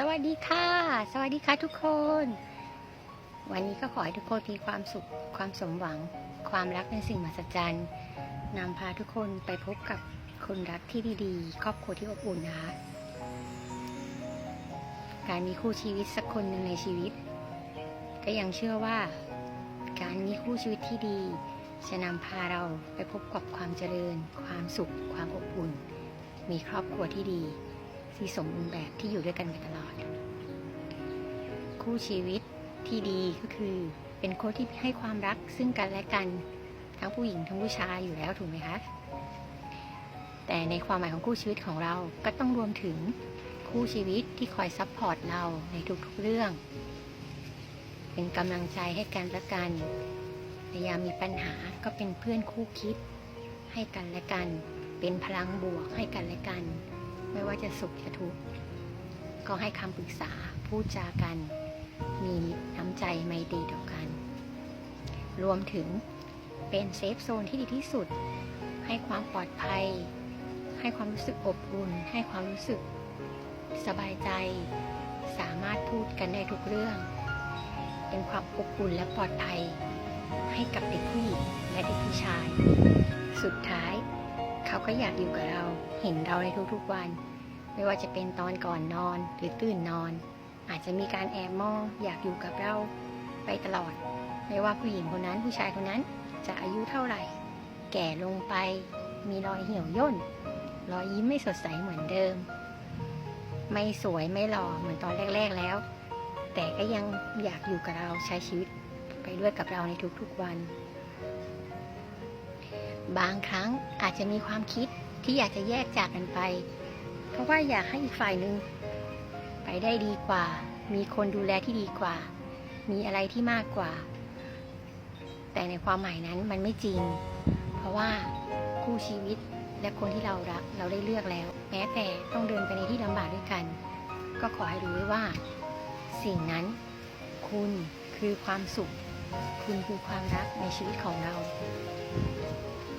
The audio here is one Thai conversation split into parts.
สวัสดีค่ะ สวัสดีค่ะทุกคน วันนี้ก็ขอให้ทุกคนมีความสุข ความสมหวัง ความรักเป็นสิ่งมหัศจรรย์นำพาทุกคนไปพบกับคนรักที่ดีๆ ครอบครัวที่อบอุ่นนะคะ การมีคู่ชีวิตสักคนหนึ่งในชีวิต ก็ยังเชื่อว่า การมีคู่ชีวิตที่ดี จะนำพาเราไปพบกับความเจริญ ความสุข ความอบอุ่น มีครอบครัวที่ดี ที่สมบูรณ์แบบที่อยู่ด้วยกันไปตลอด คู่ชีวิตที่ดีก็คือ เป็นคนที่ให้ความรักซึ่งกันและกันทั้งผู้หญิงทั้งผู้ชายอยู่แล้วถูกไหมคะแต่ในความหมายของคู่ชีวิตของเราก็ต้องรวมถึงคู่ชีวิตที่คอยซัพพอร์ตเราในทุกๆเรื่อง เป็นกำลังใจให้กันและกันในยามมีปัญหาก็เป็นเพื่อนคู่คิด ให้กันและกัน เป็นพลังบวกให้กันและกัน ไม่ว่าจะสุขจะทุกข์ก็ให้คำปรึกษาพูดจากัน มีน้ำใจไมตรีต่อกัน รวมถึงเป็นเซฟโซนที่ดีที่สุด ให้ความปลอดภัย ให้ความรู้สึกอบอุ่น ให้ความรู้สึกสบายใจ สามารถพูดกันได้ทุกเรื่อง เป็นความอบอุ่นและปลอดภัย ให้กับเด็กผู้หญิงและเด็กผู้ชาย สุดท้าย เขาก็อยากอยู่กับเรา เห็นเราในทุกๆวัน ไม่ว่าจะเป็นตอนก่อนนอนหรือตื่นนอน อาจจะมีการแอบมองอยากอยู่กับเราไปตลอด ไม่ว่าผู้หญิงคนนั้นผู้ชายคนนั้นจะอายุเท่าไหร่ แก่ลงไป มีรอยเหี่ยวย่น รอยยิ้มไม่สดใสเหมือนเดิม ไม่สวยไม่หล่อเหมือนตอนแรก ๆแล้ว แต่ก็ยังอยากอยู่กับเราใช้ชีวิตไปด้วยกับเราในทุกๆวัน บางครั้งอาจจะมีความคิดที่อยากจะแยกจากกันไป เพราะว่าอยากให้อีกฝ่ายหนึ่งไปได้ดีกว่า มีคนดูแลที่ดีกว่า มีอะไรที่มากกว่า แต่ในความหมายนั้นมันไม่จริง เพราะว่าคู่ชีวิตและคนที่เรารักเราได้เลือกแล้ว แม้แต่ต้องเดินไปในที่ลำบากด้วยกัน ก็ขอให้รู้ไว้ว่า สิ่งนั้น คุณคือความสุข คุณคือความรักในชีวิตของเรา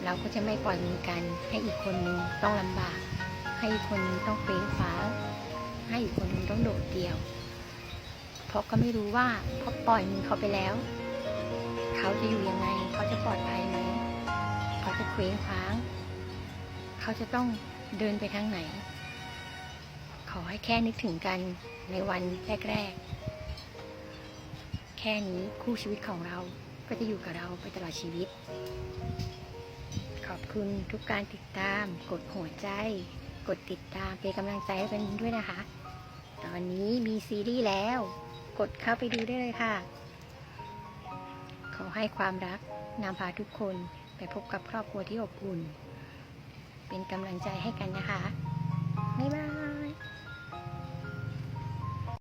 เราก็จะไม่ปล่อยมือกัน ให้อีกคนนึงต้องลำบาก ให้อีกคนนึงต้องเคว้งคว้างให้อีกคนนึงต้องโดดเดี่ยว เพราะก็ไม่รู้ว่าพอปล่อยมือเขาไปแล้ว เขาจะอยู่ยังไง เขาจะปลอดภัยไหมเขาจะเคว้งคว้าง เขาจะต้องเดินไปทางไหน ขอให้แค่นึกถึงกันในวันแรก ๆ ค่นี้คู่ชีวิตของเราก็จะอยู่กับเราไปตลอดชีวิต ขอบคุณทุกการติดตาม กดหัวใจ กดติดตามเป็นกำลังใจให้กันด้วยนะคะ ตอนนี้มีซีรีส์แล้ว กดเข้าไปดูได้เลยค่ะ ขอให้ความรักนำพาทุกคนไปพบกับครอบครัวที่อบอุ่น เป็นกำลังใจให้กันนะคะ บ๊ายบาย